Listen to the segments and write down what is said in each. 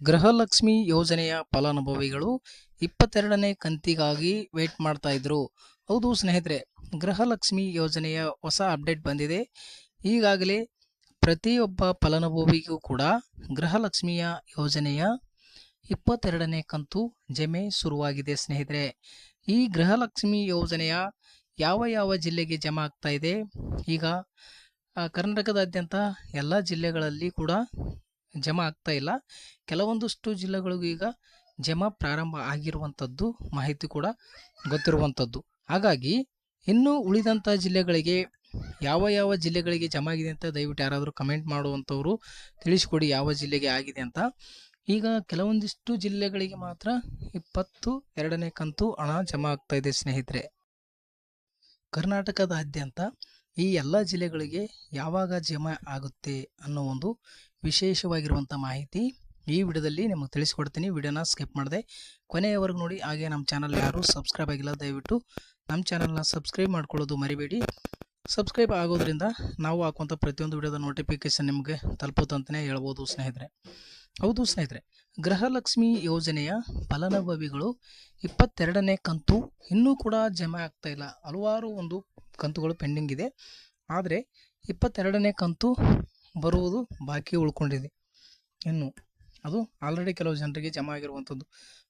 ಗೃಹಲಕ್ಷ್ಮಿ ಯೋಜನೆಯ ಫಲಾನುಭವಿಗಳು ಇಪ್ಪತ್ತೆರಡನೇ ಕಂತಿಗಾಗಿ ವೇಟ್ ಮಾಡ್ತಾ ಇದ್ರು. ಹೌದು ಸ್ನೇಹಿತರೆ, ಗೃಹಲಕ್ಷ್ಮಿ ಯೋಜನೆಯ ಹೊಸ ಅಪ್ಡೇಟ್ ಬಂದಿದೆ. ಈಗಾಗಲೇ ಪ್ರತಿಯೊಬ್ಬ ಫಲಾನುಭವಿಗೂ ಕೂಡ ಗೃಹಲಕ್ಷ್ಮಿಯ ಯೋಜನೆಯ ಇಪ್ಪತ್ತೆರಡನೇ ಕಂತು ಜಮೆ ಶುರುವಾಗಿದೆ ಸ್ನೇಹಿತರೆ. ಈ ಗೃಹಲಕ್ಷ್ಮಿ ಯೋಜನೆಯ ಯಾವ ಯಾವ ಜಿಲ್ಲೆಗೆ ಜಮಾ ಆಗ್ತಾ ಇದೆ? ಈಗ ಕರ್ನಾಟಕದಾದ್ಯಂತ ಎಲ್ಲ ಜಿಲ್ಲೆಗಳಲ್ಲಿ ಕೂಡ ಜಮಾ ಆಗ್ತಾ ಇಲ್ಲ. ಕೆಲವೊಂದಷ್ಟು ಜಿಲ್ಲೆಗಳಿಗೂ ಈಗ ಜಮಾ ಪ್ರಾರಂಭ ಆಗಿರುವಂಥದ್ದು ಮಾಹಿತಿ ಕೂಡ ಗೊತ್ತಿರುವಂಥದ್ದು. ಹಾಗಾಗಿ ಇನ್ನು ಉಳಿದಂಥ ಜಿಲ್ಲೆಗಳಿಗೆ ಯಾವ ಯಾವ ಜಿಲ್ಲೆಗಳಿಗೆ ಜಮಾ ಆಗಿದೆ ಅಂತ ದಯವಿಟ್ಟು ಯಾರಾದರೂ ಕಮೆಂಟ್ ಮಾಡುವಂಥವ್ರು ತಿಳಿಸಿಕೊಡಿ ಯಾವ ಜಿಲ್ಲೆಗೆ ಆಗಿದೆ ಅಂತ. ಈಗ ಕೆಲವೊಂದಿಷ್ಟು ಜಿಲ್ಲೆಗಳಿಗೆ ಮಾತ್ರ ಇಪ್ಪತ್ತು ಎರಡನೇ ಕಂತು ಹಣ ಜಮಾ ಆಗ್ತಾ ಇದೆ ಸ್ನೇಹಿತರೆ. ಕರ್ನಾಟಕದಾದ್ಯಂತ ಈ ಎಲ್ಲ ಜಿಲ್ಲೆಗಳಿಗೆ ಯಾವಾಗ ಜಮಾ ಆಗುತ್ತೆ ಅನ್ನೋ ಒಂದು ವಿಶೇಷವಾಗಿರುವಂಥ ಮಾಹಿತಿ ಈ ವಿಡಿಯೋದಲ್ಲಿ ನಿಮಗೆ ತಿಳಿಸ್ಕೊಡ್ತೀನಿ. ವಿಡಿಯೋನ ಸ್ಕಿಪ್ ಮಾಡಿದೆ ಕೊನೆಯವರೆಗೂ ನೋಡಿ. ಹಾಗೆ ನಮ್ಮ ಚಾನಲ್ ಯಾರು ಸಬ್ಸ್ಕ್ರೈಬ್ ಆಗಿಲ್ಲ, ದಯವಿಟ್ಟು ನಮ್ಮ ಚಾನಲ್ನ ಸಬ್ಸ್ಕ್ರೈಬ್ ಮಾಡ್ಕೊಳ್ಳೋದು ಮರಿಬೇಡಿ. ಸಬ್ಸ್ಕ್ರೈಬ್ ಆಗೋದ್ರಿಂದ ನಾವು ಹಾಕುವಂಥ ಪ್ರತಿಯೊಂದು ವಿಡಿಯೋದ ನೋಟಿಫಿಕೇಶನ್ ನಿಮಗೆ ತಲುಪುತ್ತೆ ಅಂತಲೇ ಹೇಳ್ಬೋದು ಸ್ನೇಹಿತರೆ. ಹೌದು ಸ್ನೇಹಿತರೆ, ಗೃಹಲಕ್ಷ್ಮಿ ಯೋಜನೆಯ ಫಲಾನುಭವಿಗಳು ಇಪ್ಪತ್ತೆರಡನೇ ಕಂತು ಇನ್ನೂ ಕೂಡ ಜಮೆ ಆಗ್ತಾ ಇಲ್ಲ. ಹಲವಾರು ಒಂದು ಕಂತುಗಳು ಪೆಂಡಿಂಗ್ ಇದೆ. ಆದರೆ ಇಪ್ಪತ್ತೆರಡನೇ ಕಂತು ಬರುವುದು ಬಾಕಿ ಉಳ್ಕೊಂಡಿದೆ. ಇನ್ನು ಅದು ಆಲ್ರೆಡಿ ಕೆಲವು ಜನರಿಗೆ ಜಮಾ ಆಗಿರುವಂಥದ್ದು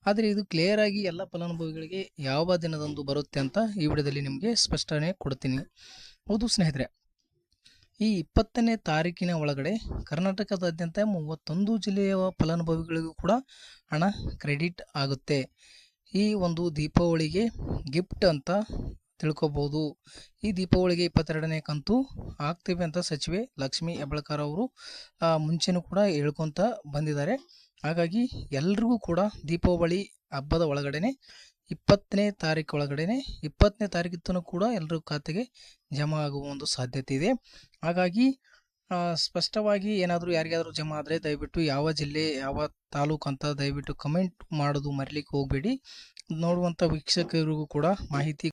ಆದರೆ ಇದು ಕ್ಲಿಯರ್ ಆಗಿ ಎಲ್ಲ ಫಲಾನುಭವಿಗಳಿಗೆ ಯಾವ ದಿನದಂದು ಬರುತ್ತೆ ಅಂತ ಈ ವಿಡಿಯೋದಲ್ಲಿ ನಿಮಗೆ ಸ್ಪಷ್ಟನೆ ಕೊಡ್ತೀನಿ. ಹೌದು ಸ್ನೇಹಿತರೆ, ಈ ಇಪ್ಪತ್ತನೇ ತಾರೀಕಿನ ಒಳಗಡೆ ಕರ್ನಾಟಕದಾದ್ಯಂತ ಮೂವತ್ತೊಂದು ಜಿಲ್ಲೆಯ ಫಲಾನುಭವಿಗಳಿಗೂ ಕೂಡ ಹಣ ಕ್ರೆಡಿಟ್ ಆಗುತ್ತೆ. ಈ ಒಂದು ದೀಪಾವಳಿಗೆ ಗಿಫ್ಟ್ ಅಂತ ತಿಳ್ಕೊಬೋದು. ಈ ದೀಪಾವಳಿಗೆ ಇಪ್ಪತ್ತೆರಡನೇ ಕಂತು ಆಗ್ತೇವೆ ಅಂತ ಸಚಿವೆ ಲಕ್ಷ್ಮೀ ಹೆಬ್ಬಳ್ಕರ್ ಅವರು ಮುಂಚೆನೂ ಕೂಡ ಹೇಳ್ಕೊತ ಬಂದಿದ್ದಾರೆ. ಹಾಗಾಗಿ ಎಲ್ರಿಗೂ ಕೂಡ ದೀಪಾವಳಿ ಹಬ್ಬದ ಒಳಗಡೆನೆ, ಇಪ್ಪತ್ತನೇ ತಾರೀಕು ಒಳಗಡೆನೆ, ಇಪ್ಪತ್ತನೇ ತಾರೀಕಿತ್ತೂ ಕೂಡ ಎಲ್ಲರ ಖಾತೆಗೆ ಜಮಾ ಆಗುವ ಒಂದು ಸಾಧ್ಯತೆ ಇದೆ. ಹಾಗಾಗಿ ಸ್ಪಷ್ಟವಾಗಿ ಏನಾದರೂ ಯಾರಿಗಾದರೂ ಜಮಾ ಆದರೆ ದಯವಿಟ್ಟು ಯಾವ ಜಿಲ್ಲೆ, ಯಾವ ತಾಲೂಕು ಅಂತ ದಯವಿಟ್ಟು ಕಮೆಂಟ್ ಮಾಡೋದು ಮರಿಲಿಕ್ಕೆ ಹೋಗಬೇಡಿ. ನೋಡುವಂಥ ವೀಕ್ಷಕರಿಗೂ ಕೂಡ ಮಾಹಿತಿ